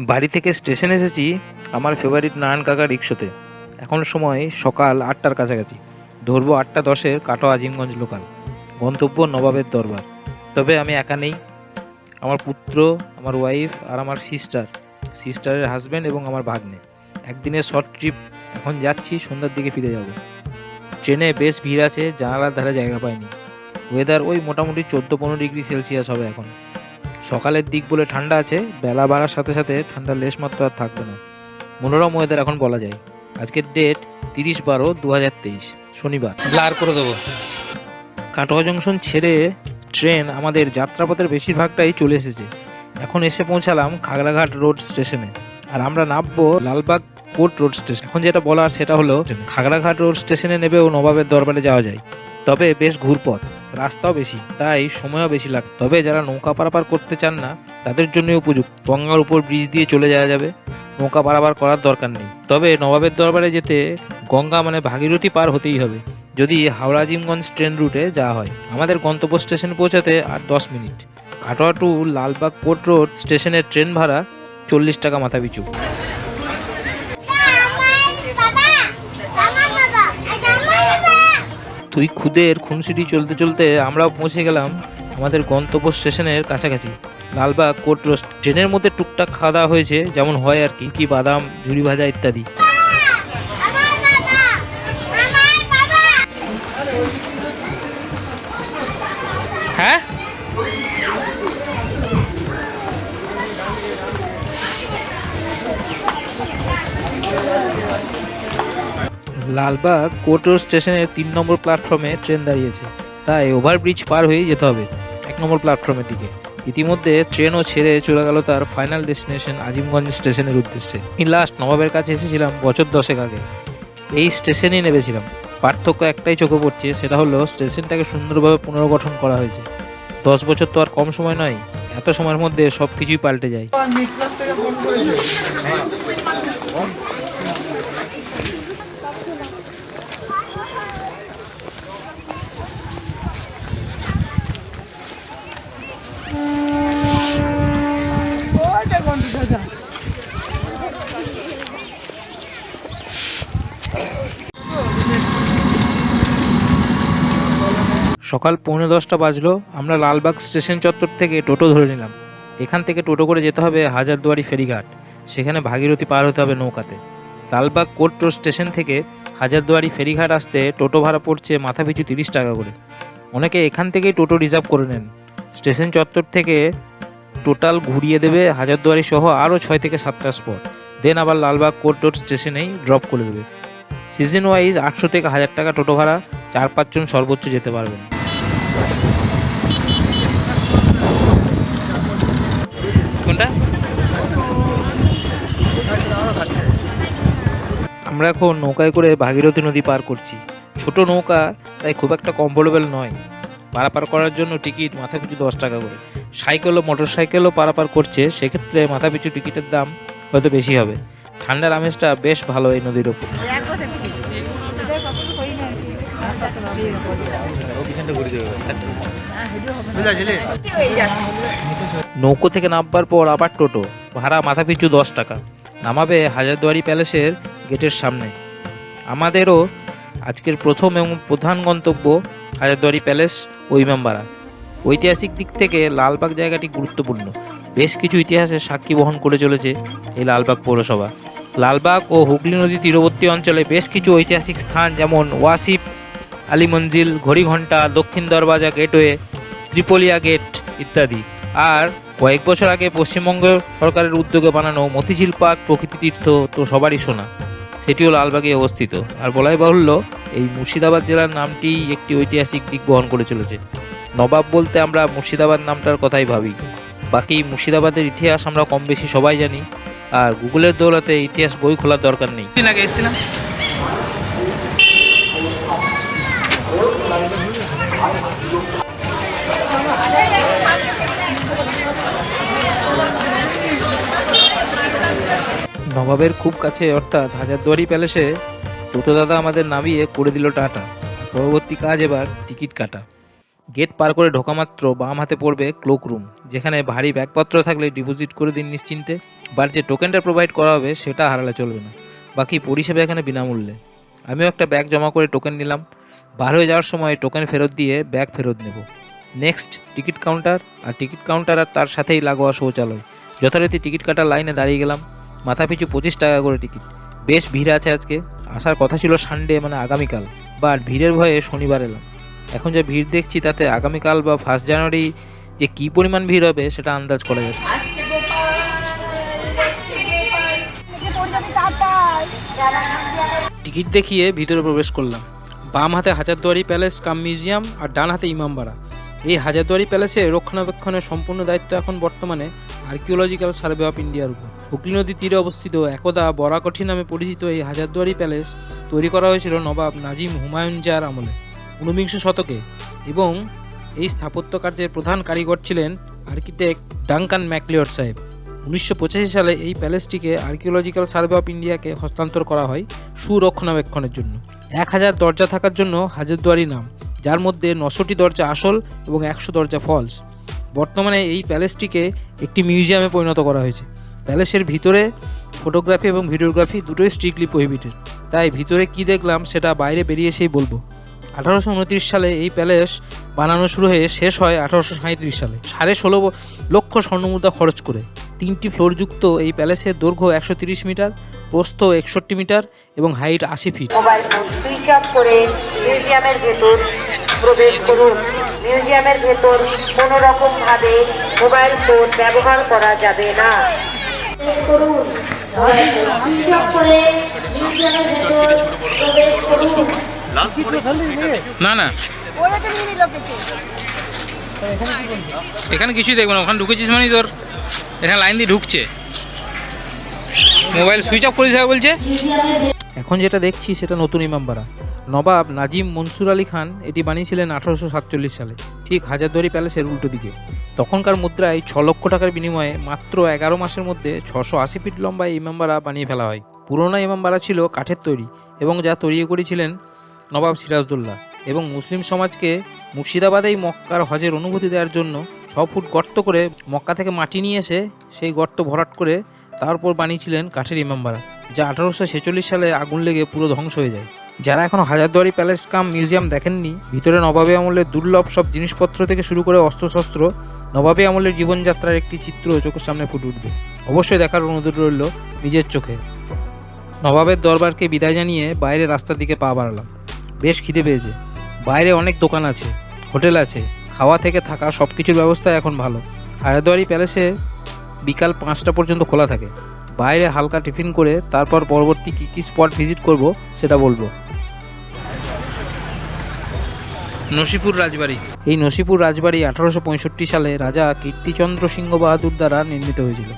বাড়ি থেকে স্টেশন এসেছি আমার ফেভারিট নারায়ণ কাকা রিক্সোতে। এখন সময় সকাল আটটার কাছাকাছি। ধরবো আটটা দশের কাটো আজিমগঞ্জ লোকাল গন্তব্য নবাবের দরবার। তবে আমি একা নেই। আমার পুত্র, আমার ওয়াইফ আর আমার সিস্টার সিস্টারের হাজব্যান্ড এবং আমার ভাগ্নে। একদিনের শর্ট ট্রিপ এখন যাচ্ছি, সন্ধ্যার দিকে ফিরে যাব। ট্রেনে বেশ ভিড় আছে, জানালার ধারে জায়গা পাইনি। ওয়েদার ওই মোটামুটি চোদ্দ পনেরো ডিগ্রি সেলসিয়াস হবে এখন। সকালের দিক বলে ঠান্ডা আছে বেলা বাড়ার সাথে সাথে ঠান্ডার লেশ মাত্র আর থাকবে না। মনোরম ওয়েদার এখন বলা যায়। আজকের ডেট তিরিশ বারো দু হাজার তেইশ শনিবার। ব্লার করে দেবো। কাটোয়া জংশন ছেড়ে ট্রেন আমাদের যাত্রাপথের বেশিরভাগটাই চলে এসেছে। এখন এসে পৌঁছালাম খাগড়াঘাট রোড স্টেশনে আর আমরা নামবো লালবাগ কোর্ট রোড স্টেশন এখন যেটা বলার সেটা হলো খাগড়াঘাট রোড স্টেশনে নেবেও নবাবের দরবারে যাওয়া যায়। তবে বেশ ঘুরপথ, রাস্তাও বেশি, তাই সময়ও বেশি লাগ, তবে যারা নৌকা পারাপার করতে চান না, তাদের জন্য উপযুক্ত। গঙ্গার উপর ব্রিজ দিয়ে চলে যাওয়া যাবে। নৌকা পারাপার করার দরকার নেই। তবে নবাবের দরবারে যেতে গঙ্গা মানে ভাগীরথী পার হতেই হবে, যদি হাওড়া আজিমগঞ্জ ট্রেন রুটে যাওয়া হয়। আমাদের গন্তব্য স্টেশন পৌঁছাতে আর দশ minute. Katwa to Lalbagh court road স্টেশনের ট্রেন ভাড়া চল্লিশ টাকা মাথা তুই খুদের খুনসিটি চলতে চলতে আমরাও পৌঁছে গেলাম আমাদের গন্তব্য স্টেশনের কাছাকাছি। লালবাগ কোর্ট রোস্ট, ট্রেনের মধ্যে টুকটাক খাওয়া দাওয়া হয়েছে, যেমন হয় আর কি কি বাদাম ঝুড়ি ভাজা ইত্যাদি। হ্যাঁ? লালবাগ কোর্ট স্টেশনের তিন নম্বর প্ল্যাটফর্মে ট্রেন দাঁড়িয়েছে। তাই ওভারব্রিজ পার হয়েই যেতে হবে এক নম্বর প্ল্যাটফর্মের দিকে। ইতিমধ্যে ট্রেনও ছেড়ে চলে গেল তার ফাইনাল ডেস্টিনেশন আজিমগঞ্জ স্টেশনের উদ্দেশ্যে। আমি লাস্ট নবাবের কাছে এসেছিলাম বছর দশেক আগে। এই স্টেশনেই নেমেছিলাম। পার্থক্য একটাই চোখে পড়ছে, সেটা হলো স্টেশনটাকে সুন্দরভাবে পুনর্গঠন করা হয়েছে। দশ বছর তো আর কম সময় নয়, এত সময়ের মধ্যে সব কিছুই পাল্টে যায়। সকাল পৌনে দশটা বাজলো, আমরা লালবাগ স্টেশন চত্বর থেকে টোটো ধরে নিলাম। এখান থেকে টোটো করে যেতে হবে হাজারদুয়ারি ফেরিঘাট। সেখানে ভাগীরথী পার হতে হবে নৌকাতে। লালবাগ কোর্ট স্টেশন থেকে হাজারদুয়ারি ফেরিঘাট আসতে টোটো ভাড়া পড়ছে মাথা পিছু তিরিশ টাকা করে। অনেকে এখান থেকেই টোটো রিজার্ভ করে নেন। স্টেশন চত্বর থেকে টোটাল ঘুরিয়ে দেবে হাজারদুয়ারি সহ আরও ছয় থেকে সাতটা স্পট। দেন আবার লালবাগ কোর্ট রোড স্টেশনেই ড্রপ করে দেবে। সিজন ওয়াইজ আটশো থেকে হাজার টাকা টোটো ভাড়া, চার পাঁচজন সর্বোচ্চ যেতে পারবেন। কোনটা? আমরা এখন নৌকায় করে ভাগীরথী নদী পার করছি। ছোট নৌকা তাই খুব একটা কমফোর্টেবল নয়। পারাপার করার জন্য টিকিট মাথা পিছু দশ টাকা করে। সাইকেল ও মোটর সাইকেলও পারাপার করছে সেক্ষেত্রে মাথা পিছু টিকিটের দাম হয়তো বেশি হবে। ঠান্ডার আমেজটা বেশ ভালো এই নদীর ওপর। নৌকো থেকে নামবার পর আবার টোটো, ভাড়া মাথা পিছু দশ টাকা। নামাবে হাজারদুয়ারি প্যালেসের গেটের সামনে। আমাদেরও আজকের প্রথম এবং প্রধান গন্তব্য হাজারদুয়ারি প্যালেস ওই ইমামবাড়া ঐতিহাসিক দিক থেকে লালবাগ জায়গাটি গুরুত্বপূর্ণ। বেশ কিছু ইতিহাসের সাক্ষী বহন করে চলেছে এই লালবাগ পৌরসভা। লালবাগ ও হুগলি নদী তীরবর্তী অঞ্চলে বেশ কিছু ঐতিহাসিক স্থান যেমন ওয়াসিফ, আলী মঞ্জিল, ঘড়িঘণ্টা, দক্ষিণ দরবাজা গেটওয়ে, ত্রিপলিয়া গেট ইত্যাদি। আর কয়েক বছর আগে পশ্চিমবঙ্গ সরকারের উদ্যোগে বানানো মতিঝিল পার্ক প্রকৃতি তীর্থ তো সবারই শোনা। সেটিও লালবাগে অবস্থিত। আর বলাই বাহুল্য, এই মুর্শিদাবাদ জেলার নামটি একটি ঐতিহাসিক দিক বহন করে চলেছে। নবাব বলতে আমরা মুর্শিদাবাদ নামটার কথাই ভাবি। বাকি মুর্শিদাবাদের ইতিহাস আমরা কম বেশি সবাই জানি। আর গুগলের দৌলতে ইতিহাস বই খোলার দরকার নেই। নবাবের খুব কাছে, অর্থাৎ হাজারদুয়ারি প্যালেসে দাদা আমাদের নামিয়ে করে দিল টাটা। পরবর্তী কাজ এবার টিকিট কাটা। গেট পার করে ঢোকা মাত্র বাম হাতে পড়বে ক্লোক রুম, যেখানে ভারী ব্যাগপত্র থাকলে ডিপোজিট করে দিন নিশ্চিন্তে। বাট যে টোকেনটা প্রোভাইড করা হবে, সেটা হারালে চলবে না। বাকি পরিষেবা এখানে বিনামূল্যে। আমিও একটা ব্যাগ জমা করে টোকেন নিলাম। বার হয়ে যাওয়ার সময় টোকেন ফেরত দিয়ে ব্যাগ ফেরত নেব। Next, ticket counter. আর টিকিট কাউন্টার আর তার সাথেই লাগোয়া শৌচালয়। যথারীতি টিকিট কাটার লাইনে দাঁড়িয়ে গেলাম। মাথা পিছু পঁচিশ টাকা করে টিকিট। বেশ ভিড় আছে আজকে। আসার কথা ছিল সানডে মানে আগামীকাল। বাট ভিড়ের ভয়ে শনিবার এলাম। এখন যে ভিড় দেখছি তাতে আগামীকাল বা ফার্স্ট জানুয়ারি যে কী পরিমাণ ভিড় হবে সেটা আন্দাজ করা যাচ্ছে টিকিট দেখিয়ে ভিতরে প্রবেশ করলাম। বাম হাতে হাজারদুয়ারি প্যালেস কাম মিউজিয়াম আর ডান হাতে ইমামবাড়া। এই হাজারদুয়ারি প্যালেসে রক্ষণাবেক্ষণের সম্পূর্ণ দায়িত্ব এখন বর্তমানে আর্কিওলজিক্যাল সার্ভে অফ ইন্ডিয়ার উপর। হুগলি নদীর তীরে অবস্থিত একদা বরাকঠি নামে পরিচিত এই হাজারদুয়ারি প্যালেস তৈরি করা হয়েছিল নবাব নাজিম হুমায়ুন জার আমলে ঊনবিংশ শতকে এবং এই স্থাপত্য কার্যের প্রধান কারিগর ছিলেন আর্কিটেক্ট ডাঙ্কান ম্যাকলিওর সাহেব। উনিশশো পঁচাশি সালে এই প্যালেসটিকে আর্কিওলজিক্যাল সার্ভে অফ ইন্ডিয়াকে হস্তান্তর করা হয় সুরক্ষণাবেক্ষণের জন্য। এক হাজার দরজা থাকার জন্য হাজারদুয়ারি নাম যার মধ্যে নশোটি দরজা আসল এবং একশো দরজা ফলস বর্তমানে এই প্যালেসটিকে একটি মিউজিয়ামে পরিণত করা হয়েছে। প্যালেসের ভিতরে ফটোগ্রাফি এবং ভিডিওগ্রাফি দুটোই স্ট্রিক্টলি প্রহিবিটেড তাই ভিতরে কি দেখলাম সেটা বাইরে বেরিয়ে এসেই বলব। আঠারোশো উনত্রিশ সালে এই প্যালেস বানানো শুরু হয়ে শেষ হয় আঠারোশো সালে। সাড়ে ষোলো লক্ষ স্বর্ণমুদ্রা খরচ করে। তিনটি ফ্লোরযুক্ত এই প্যালেসের দৈর্ঘ্য একশো তিরিশ মিটার, প্রস্থ একষট্টি মিটার এবং হাইট আশি ফিট। সুইচ অফ করে মিউজিয়ামের ভেতর প্রবেশ করুন। মিউজিয়ামের ভেতর কোনো রকম ভাবে মোবাইল ফোন ব্যবহার করা যাবে না। করুন। মোবাইল ফোন সুইচ অফ করে মিউজিয়ামের ভেতর প্রবেশ করুন। না না। এখানে কিছুই দেখব না। ওখানে ঢুকেছিস মানে তোর। এখানে লাইন দিয়ে ঢুকছে। মোবাইল সুইচ অফ করে দিতে হবে বলছে। এখন যেটা দেখছি সেটা নতুন ইমামবাড়া নবাব নাজিম মনসুর আলী খান এটি বানিয়েছিলেন আঠারোশো সাতচল্লিশ সালে, ঠিক হাজারদুয়ারি প্যালেসের উল্টো দিকে। তখনকার মুদ্রায় ছ লক্ষ টাকার বিনিময়ে মাত্র এগারো মাসের মধ্যে ছশো আশি ফিট লম্বা ইমামবাড়া বানিয়ে ফেলা হয়। পুরোনো ইমামবাড়া ছিল কাঠের তৈরি এবং যা তৈরি করেছিলেন নবাব সিরাজদৌল্লা এবং মুসলিম সমাজকে মুর্শিদাবাদেই মক্কার হজের অনুভূতি দেওয়ার জন্য ছ ফুট গর্ত করে মক্কা থেকে মাটি নিয়ে এসে সেই গর্ত ভরাট করে তারপর বানিয়েছিলেন কাঠের ইমামবাড়া যা আঠারোশো ছেচল্লিশ সালে আগুন লেগে পুরো ধ্বংস হয়ে যায়। যারা এখনও হাজারদুয়ারি প্যালেস কাম মিউজিয়াম দেখেননি, ভিতরে নবাবী আমলের দুর্লভ সব জিনিসপত্র থেকে শুরু করে অস্ত্রশস্ত্র, নবাবী আমলের জীবনযাত্রার একটি চিত্র চোখের সামনে ফুটে উঠবে। অবশ্যই দেখার অনুরোধ রইল নিজের চোখে। নবাবের দরবারকে বিদায় জানিয়ে বাইরে রাস্তার দিকে পা বাড়ালাম। বেশ খিদে পেয়েছে। বাইরে অনেক দোকান আছে, হোটেল আছে, খাওয়া থেকে থাকা সব কিছুর ব্যবস্থা এখন ভালো। হাজারদুয়ারি প্যালেসে বিকাল পাঁচটা পর্যন্ত খোলা থাকে। বাইরে হালকা টিফিন করে তারপর পরবর্তী কী কী স্পট ভিজিট করব সেটা বলব। নসিপুর রাজবাড়ি। এই নসিপুর রাজবাড়ি আঠারোশো পঁয়ষট্টি সালে রাজা কীর্তিচন্দ্র সিংহ বাহাদুর দ্বারা নির্মিত হয়েছিল।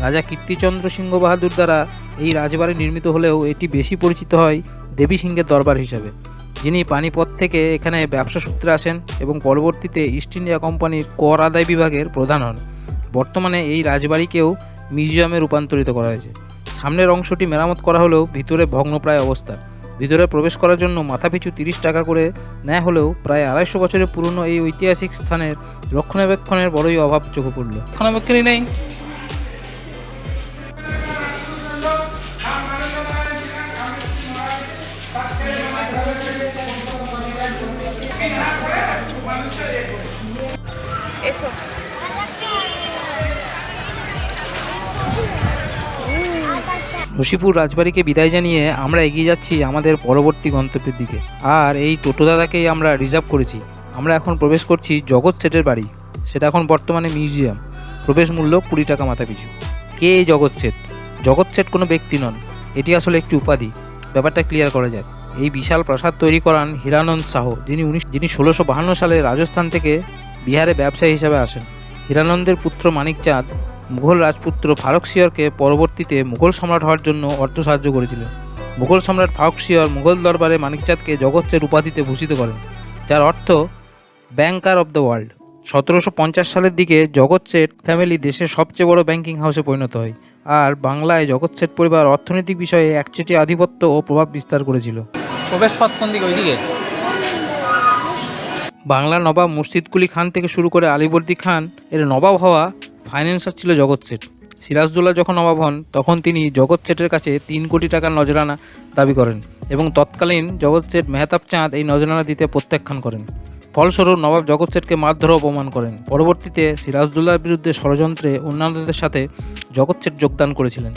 রাজা কীর্তিচন্দ্র সিংহ বাহাদুর দ্বারা এই রাজবাড়ি নির্মিত হলেও এটি বেশি পরিচিত হয় দেবী সিংহের দরবার হিসাবে যিনি পানিপথ থেকে এখানে ব্যবসা সূত্রে আসেন এবং পরবর্তীতে ইস্ট ইন্ডিয়া কোম্পানির কর আদায় বিভাগের প্রধান হন। বর্তমানে এই রাজবাড়িকেও মিউজিয়ামে রূপান্তরিত করা হয়েছে। সামনের অংশটি মেরামত করা হলেও ভিতরে ভগ্নপ্রায় অবস্থা। ভিতরে প্রবেশ করার জন্য মাথাপিছু তিরিশ টাকা করে নেয় হলেও প্রায় আড়াইশো বছরের পুরনো এই ঐতিহাসিক স্থানের রক্ষণাবেক্ষণের বড়ই অভাব চোখে পড়ল। রক্ষণাবেক্ষণই নেই। রশিপুর রাজবাড়িকে বিদায় জানিয়ে আমরা এগিয়ে যাচ্ছি আমাদের পরবর্তী গন্তব্যের দিকে। আর এই টোটো দাদাকেই আমরা রিজার্ভ করেছি। আমরা এখন প্রবেশ করছি জগৎ সেটের বাড়ি। সেটা এখন বর্তমানে মিউজিয়াম। প্রবেশ মূল্য কুড়ি টাকা মাথা পিছু কে এই জগৎ সেট? জগৎ সেট কোনো ব্যক্তি নন। এটি আসলে একটি উপাধি। ব্যাপারটা ক্লিয়ার করা যায় এই বিশাল প্রাসাদ তৈরি করান হিরানন্দ শাহ যিনি উনিশ যিনি ষোলোশো বাহান্ন সালে রাজস্থান থেকে বিহারে ব্যবসায়ী হিসাবে আসেন। হিরানন্দের পুত্র মানিক চাঁদ মুঘল রাজপুত্র ফারুক সিয়রকে পরবর্তীতে মুঘল সম্রাট হওয়ার জন্য অর্থ সাহায্য করেছিলেন মুঘল সম্রাট ফারুক সিয়র মুঘল দরবারে মানিকচাঁদকে জগৎসের উপাধিতে ভূষিত করেন যার অর্থ ব্যাংকার অব দ্য ওয়ার্ল্ড সতেরোশো পঞ্চাশ সালের দিকে জগৎ শেঠ ফ্যামিলি দেশের সবচেয়ে বড় ব্যাংকিং হাউসে পরিণত হয় আর বাংলায় জগৎ শেঠ পরিবার অর্থনৈতিক বিষয়ে একচেটিয়া আধিপত্য ও প্রভাব বিস্তার করেছিল। প্রবেশ পথ কোন দিকে? ওইদিকে বাংলার নবাব মুর্শিদকুলি খান থেকে শুরু করে আলিবর্দী খান এর নবাব হওয়া ফাইন্যান্সার ছিল জগৎ শেঠ সিরাজদৌল্লা যখন অভাব হন, তখন তিনি জগৎ শেঠের কাছে তিন কোটি টাকার নজরানা দাবি করেন এবং তৎকালীন জগৎ শেঠ মেহতাব চাঁদ এই নজরানা দিতে প্রত্যাখ্যান করেন। ফলস্বরূপ নবাব জগৎ শেঠকে মারধর অপমান করেন। পরবর্তীতে সিরাজদৌল্লার বিরুদ্ধে ষড়যন্ত্রে অন্যান্যদের সাথে জগৎ শেঠ যোগদান করেছিলেন।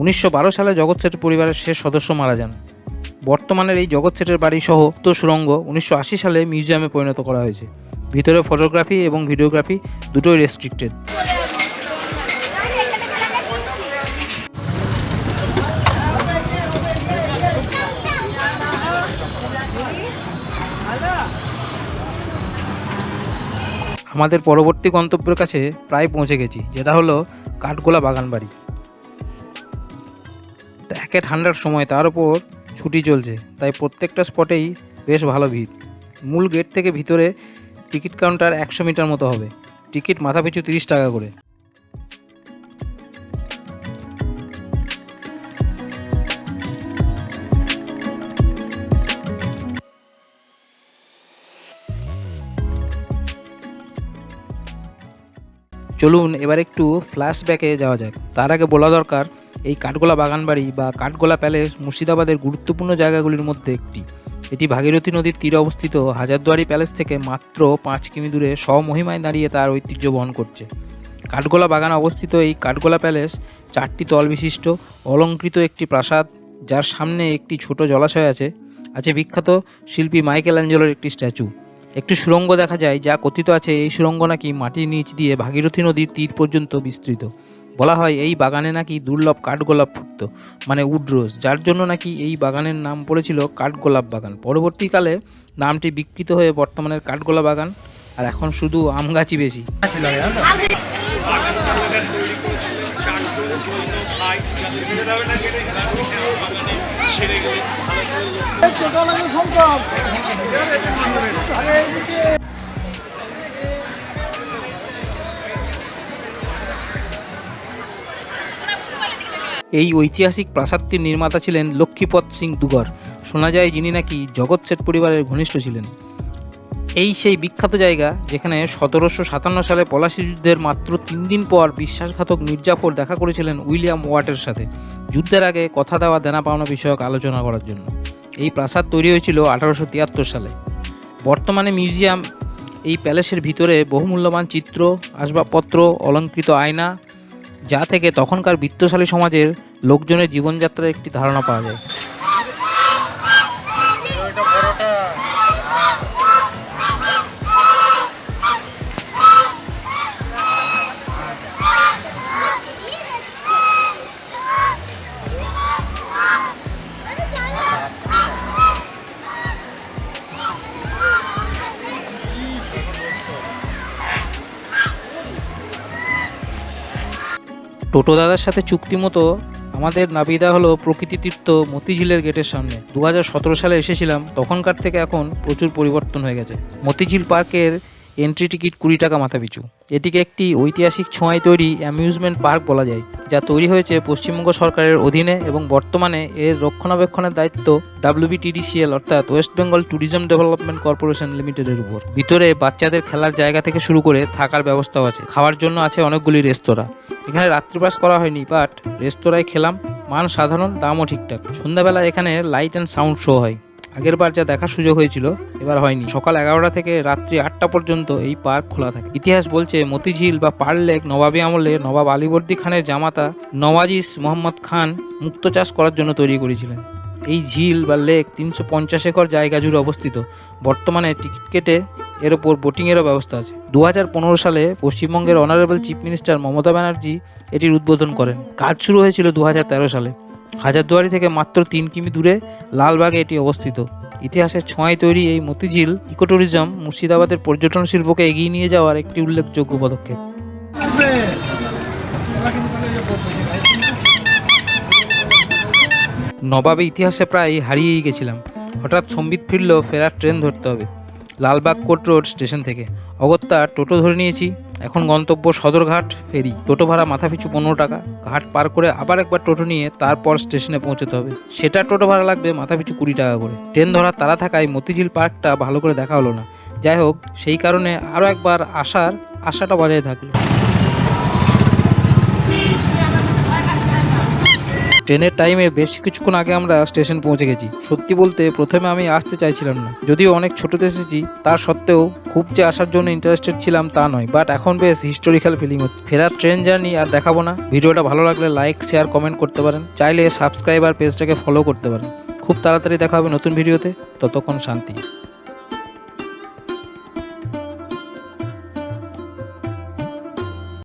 উনিশশো বারো সালে জগৎ শেঠ পরিবারের শেষ সদস্য মারা যান। বর্তমানের এই জগৎ সেটের বাড়ি সহ তো সুরঙ্গ উনিশশো আশি সালে মিউজিয়ামে পরিণত করা হয়েছে। ভিতরে ফটোগ্রাফি এবং ভিডিওগ্রাফি দুটোই রেস্ট্রিক্টেড আমাদের পরবর্তী গন্তব্যের কাছে প্রায় পৌঁছে গেছি, যেটা হলো কাঠগোলা বাগান বাড়ি একে ঠান্ডার সময়, তার উপর ছুটি চলছে, তাই প্রত্যেকটা স্পটেই বেশ ভালো ভিড়। মূল গেট থেকে ভিতরে টিকিট কাউন্টার একশো মিটার মতো হবে। টিকিট মাথাপিছু তিরিশ টাকা করে। চলুন এবার একটু ফ্ল্যাশব্যাকে যাওয়া যাক। তার আগে বলা দরকার, এই কাঠগোলা বাগানবাড়ি বা কাঠগোলা প্যালেস মুর্শিদাবাদের গুরুত্বপূর্ণ জায়গাগুলির মধ্যে একটি। এটি ভাগীরথী নদীর তীরে অবস্থিত হাজারদুয়ারি প্যালেস থেকে মাত্র পাঁচ কিমি দূরে স্বমহিমায় দাঁড়িয়ে তার ঐতিহ্য বহন করছে। কাঠগোলা বাগানে অবস্থিত এই কাঠগোলা প্যালেস চারটি তল বিশিষ্ট, অলঙ্কৃত একটি প্রাসাদ, যার সামনে একটি ছোট জলাশয় আছে আছে বিখ্যাত শিল্পী মাইকেল অ্যাঞ্জেলোর একটি স্ট্যাচু। একটি সুড়ঙ্গ দেখা যায়, যা কথিত আছে, এই সুড়ঙ্গ নাকি মাটির নিচ দিয়ে ভাগীরথী নদীর তীর পর্যন্ত বিস্তৃত। বলা হয় এই বাগানে নাকি দুর্লভ কাঠগোলাপ ফুটত মানে উডরোজ যার জন্য নাকি এই বাগানের নাম পড়েছিল কাঠগোলাপ বাগান। পরবর্তীকালে নামটি বিকৃত হয়ে বর্তমানের কাঠগোলা বাগান, আর এখন শুধু আম গাছই বেশি। এই ঐতিহাসিক প্রাসাদটির নির্মাতা ছিলেন লক্ষ্মীপদ সিং দুগর। শোনা যায় যিনি নাকি জগৎ শেঠ পরিবারের ঘনিষ্ঠ ছিলেন। এই সেই বিখ্যাত জায়গা যেখানে সতেরোশো সাতান্ন সালে পলাশি যুদ্ধের মাত্র তিন দিন পর বিশ্বাসঘাতক মির্জাফর দেখা করেছিলেন উইলিয়াম ওয়াটের সাথে। যুদ্ধের আগে কথা দেওয়া, দেনা পাওনা বিষয়ক আলোচনা করার জন্য। এই প্রাসাদ তৈরি হয়েছিল আঠারোশো তিয়াত্তর সালে। বর্তমানে মিউজিয়াম এই প্যালেসের ভিতরে বহুমূল্যবান চিত্র, আসবাবপত্র, অলঙ্কৃত আয়না যা থেকে তখনকার বিত্তশালী সমাজের লোকজনের জীবনযাত্রার একটি ধারণা পাওয়া যায়। টোটো দাদার সাথে চুক্তি মতো আমাদের নাবিদা হলো প্রকৃতি তীর্থ মতিঝিলের গেটের সামনে। দু হাজার সতেরো সালে এসেছিলাম, তখনকার থেকে এখন প্রচুর পরিবর্তন হয়ে গেছে। মতিঝিল পার্কের এন্ট্রি টিকিট কুড়ি টাকা মাথা পিছু এটিকে একটি ঐতিহাসিক ছোঁয়ায় তৈরি অ্যামিউজমেন্ট পার্ক বলা যায়, যা তৈরি হয়েছে পশ্চিমবঙ্গ সরকারের অধীনে এবং বর্তমানে এর রক্ষণাবেক্ষণের দায়িত্ব ডাব্লিউবিটিডিসিএল অর্থাৎ West Bengal tourism development corporation লিমিটেডের উপর। ভিতরে বাচ্চাদের খেলার জায়গা থেকে শুরু করে থাকার ব্যবস্থাও আছে। খাওয়ার জন্য আছে অনেকগুলি রেস্তোরাঁ। এখানে রাত্রিবাস করা হয়নি বাট রেস্তোরাঁয় খেলাম। মান সাধারণ, দামও ঠিকঠাক। সন্ধ্যাবেলা এখানে লাইট অ্যান্ড সাউন্ড শো হয়। আগের বার যা দেখার সুযোগ হয়েছিল, এবার হয়নি। সকাল এগারোটা থেকে রাত্রি আটটা পর্যন্ত এই পার্ক খোলা থাকে। ইতিহাস বলছে, মতিঝিল বা পার লেক, নবাবী আমলে নবাব আলীবর্দী খানের জামাতা নওয়াজিস মোহাম্মদ খান মুক্ত চাষ করার জন্য তৈরি করেছিলেন। এই ঝিল বা লেক তিনশো পঞ্চাশ একর জায়গা জুড়ে অবস্থিত। বর্তমানে টিকিট কেটে এর ওপর বোটিংয়েরও ব্যবস্থা আছে। দু হাজার পনেরো সালে পশ্চিমবঙ্গের honourable chief minister Mamata Banerjee এটির উদ্বোধন করেন। কাজ শুরু হয়েছিল দু হাজার তেরো সালে। হাজারদুয়ারি থেকে মাত্র তিন কিমি দূরে লালবাগে এটি অবস্থিত। ইতিহাসের ছোঁয়ায় তৈরি এই মতিঝিল ইকোট্যুরিজম মুর্শিদাবাদের পর্যটন শিল্পকে এগিয়ে নিয়ে যাওয়ার একটি উল্লেখযোগ্য পদক্ষেপ। নবাবে ইতিহাসে প্রায় হারিয়েই গেছিলাম। হঠাৎ সম্বিত ফিরল ফেরার ট্রেন ধরতে হবে। লালবাগ কোর্ট রোড স্টেশন থেকে। অগত্যা টোটো ধরে নিয়েছি। এখন গন্তব্য সদরঘাট ফেরি। টোটো ভাড়া মাথা পিছু পনেরো টাকা। ঘাট পার করে আবার একবার টোটো নিয়ে তারপর স্টেশনে পৌঁছতে হবে। সেটা টোটো ভাড়া লাগবে মাথা পিছু কুড়ি টাকা করে। ট্রেন ধরার তারা থাকায় মতিঝিল পার্কটা ভালো করে দেখা হলো না। যাই হোক, সেই কারণে আরও একবার আসার আশাটা বজায় থাকল। ট্রেনের টাইমে বেশ কিছুক্ষণ আগে আমরা স্টেশন পৌঁছে গেছি। সত্যি বলতে প্রথমে আমি আসতে চাইছিলাম না। যদিও অনেক ছোটোতে এসেছি, তার সত্ত্বেও খুব যে আসার জন্য ইন্টারেস্টেড ছিলাম তা নয়। বাট এখন বেশ হিস্টোরিক্যাল ফিলিং হচ্ছে। ফেরার ট্রেন জার্নি আর দেখাবো না। ভিডিওটা ভালো লাগলে লাইক শেয়ার কমেন্ট করতে পারেন। চাইলে সাবস্ক্রাইব আর পেজটাকে ফলো করতে পারেন। খুব তাড়াতাড়ি দেখা হবে নতুন ভিডিওতে ততক্ষণ শান্তি।